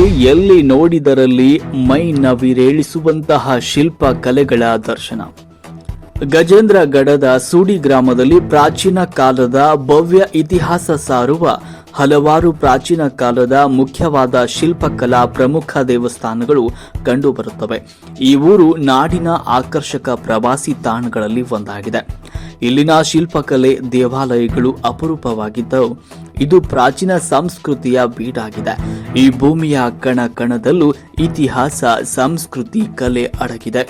ಎಲ್ಲಿ ನೋಡಿದರಲ್ಲಿ ಮೈ ನವಿರೇಳಿಸುವಂತಹ ಶಿಲ್ಪ ಕಲೆಗಳ ದರ್ಶನ. ಗಜೇಂದ್ರಗಡದ ಸೂಡಿ ಗ್ರಾಮದಲ್ಲಿ ಪ್ರಾಚೀನ ಕಾಲದ ಭವ್ಯ ಇತಿಹಾಸ ಸಾರುವ ಹಲವಾರು ಪ್ರಾಚೀನ ಕಾಲದ ಮುಖ್ಯವಾದ ಶಿಲ್ಪಕಲಾ ಪ್ರಮುಖ ದೇವಸ್ಥಾನಗಳು ಕಂಡುಬರುತ್ತವೆ. ಈ ಊರು ನಾಡಿನ ಆಕರ್ಷಕ ಪ್ರವಾಸಿ ತಾಣಗಳಲ್ಲಿ ಒಂದಾಗಿದೆ. ಇಲ್ಲಿನ ಶಿಲ್ಪಕಲೆ ದೇವಾಲಯಗಳು ಅಪರೂಪವಾಗಿದ್ದು ಇದು ಪ್ರಾಚೀನ ಸಂಸ್ಕೃತಿಯ ಬೀಡಾಗಿದೆ ಈ ಭೂಮಿಯ ಕಣ ಕಣದಲ್ಲೂ ಇತಿಹಾಸ, ಸಂಸ್ಕೃತಿ, ಕಲೆ ಅಡಗಿದೆ.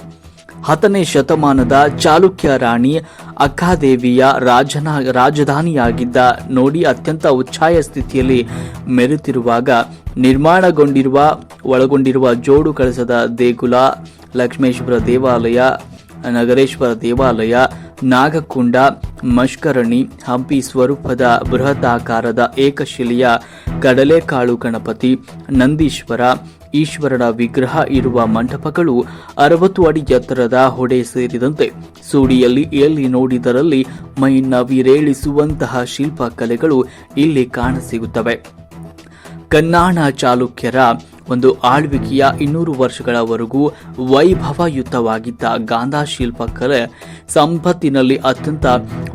ಹತ್ತನೇ ಶತಮಾನದ ಚಾಲುಕ್ಯ ರಾಣಿ ಅಕ್ಕಾದೇವಿಯ ರಾಜನ, ರಾಜಧಾನಿಯಾಗಿದ್ದ ನೋಡಿ ಅತ್ಯಂತ ಉಚ್ಛಾಯ ಸ್ಥಿತಿಯಲ್ಲಿ ಮೆರೆತಿರುವಾಗ ನಿರ್ಮಾಣಗೊಂಡಿರುವ, ಒಳಗೊಂಡಿರುವ ಜೋಡು ಕಳಸದ ದೇಗುಲ, ಲಕ್ಷ್ಮೇಶ್ವರ ದೇವಾಲಯ, ನಗರೇಶ್ವರ ದೇವಾಲಯ, ನಾಗಕುಂಡ ಮಷ್ಕರಣಿ ಹಂಪಿ ಸ್ವರೂಪದ ಬೃಹದಾಕಾರದ ಏಕಶಿಲೆಯ ಕಡಲೆಕಾಳು ಗಣಪತಿ, ನಂದೀಶ್ವರ, ಈಶ್ವರನ ವಿಗ್ರಹ ಇರುವ ಮಂಟಪಗಳು ಅರವತ್ತು ಅಡಿ ಎತ್ತರದ ಹೊಡೆ ಸೇರಿದಂತೆ ಸೂಡಿಯಲ್ಲಿ ಎಲ್ಲಿ ನೋಡಿದರಲ್ಲಿ ಮೈ ನವಿರೇಳಿಸುವಂತಹ ಶಿಲ್ಪಕಲೆಗಳು ಇಲ್ಲಿ ಕಾಣಸಿಗುತ್ತವೆ. ಕನ್ನಾಣ ಚಾಲುಕ್ಯರ ಒಂದು ಆಳ್ವಿಕೆಯ ಇನ್ನೂರು ವರ್ಷಗಳವರೆಗೂ ವೈಭವಯುತವಾಗಿದ್ದ ಗಾಂಧಾ ಶಿಲ್ಪಕಲೆ ಸಂಪತ್ತಿನಲ್ಲಿ ಅತ್ಯಂತ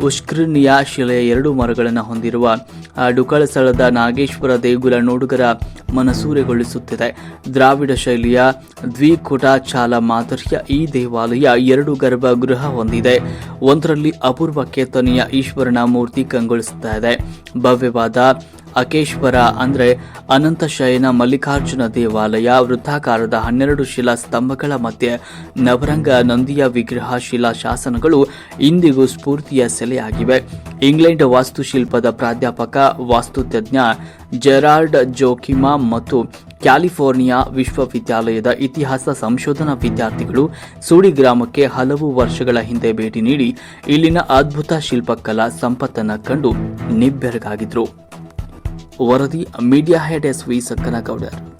ಉಷ್ಕೃಣೀಯ ಶಿಲೆಯ ಎರಡು ಮರಗಳನ್ನು ಹೊಂದಿರುವ ಆ, ಡುಕಳಸಳದ ನಾಗೇಶ್ವರ ದೇಗುಲ ನೋಡುಗರ ಮನಸೂರೆಗೊಳಿಸುತ್ತಿದೆ. ದ್ರಾವಿಡ ಶೈಲಿಯ ದ್ವಿಕುಟಾಚಾಲ ಮಾದರಿಯ ಈ ದೇವಾಲಯ ಎರಡು ಗರ್ಭಗೃಹ ಹೊಂದಿದೆ. ಒಂದರಲ್ಲಿ ಅಪೂರ್ವ ಕೇತನೆಯ ಈಶ್ವರನ ಮೂರ್ತಿ ಕಂಗೊಳಿಸುತ್ತಾ ಇದೆ. ಭವ್ಯವಾದ ಅಕೇಶ್ವರ ಅಂದ್ರೆ ಅನಂತ ಶಯನ ಮಲ್ಲಿಕಾರ್ಜುನ ದೇವಾಲಯ ವೃತ್ತಾಕಾರದ ಹನ್ನೆರಡು ಶಿಲಾ ಸ್ತಂಭಗಳ ಮಧ್ಯೆ ನವರಂಗ ನಂದಿಯ ವಿಗ್ರಹ ಶಿಲಾ ಶಾಸನಗಳು ಇಂದಿಗೂ ಸ್ಫೂರ್ತಿಯ ಸೆಲೆಯಾಗಿವೆ. ಇಂಗ್ಲೆಂಡ್ ವಾಸ್ತುಶಿಲ್ಪದ ಪ್ರಾಧ್ಯಾಪಕ, ವಾಸ್ತುತಜ್ಞ ಜೆರಾರ್ಡ್ ಜೋಕಿಮಾ ಮತ್ತು ಕ್ಯಾಲಿಫೋರ್ನಿಯಾ ವಿಶ್ವವಿದ್ಯಾಲಯದ ಇತಿಹಾಸ ಸಂಶೋಧನಾ ವಿದ್ಯಾರ್ಥಿಗಳು ಸೂಡಿ ಗ್ರಾಮಕ್ಕೆ ಹಲವು ವರ್ಷಗಳ ಹಿಂದೆ ಭೇಟಿ ನೀಡಿ ಇಲ್ಲಿನ ಅದ್ಭುತ ಶಿಲ್ಪಕಲಾ ಸಂಪತ್ತನ್ನು ಕಂಡು ನಿಬ್ಬೆರಗಾಗಿದ್ರು. वरदी media head S V Sakkanna Goudar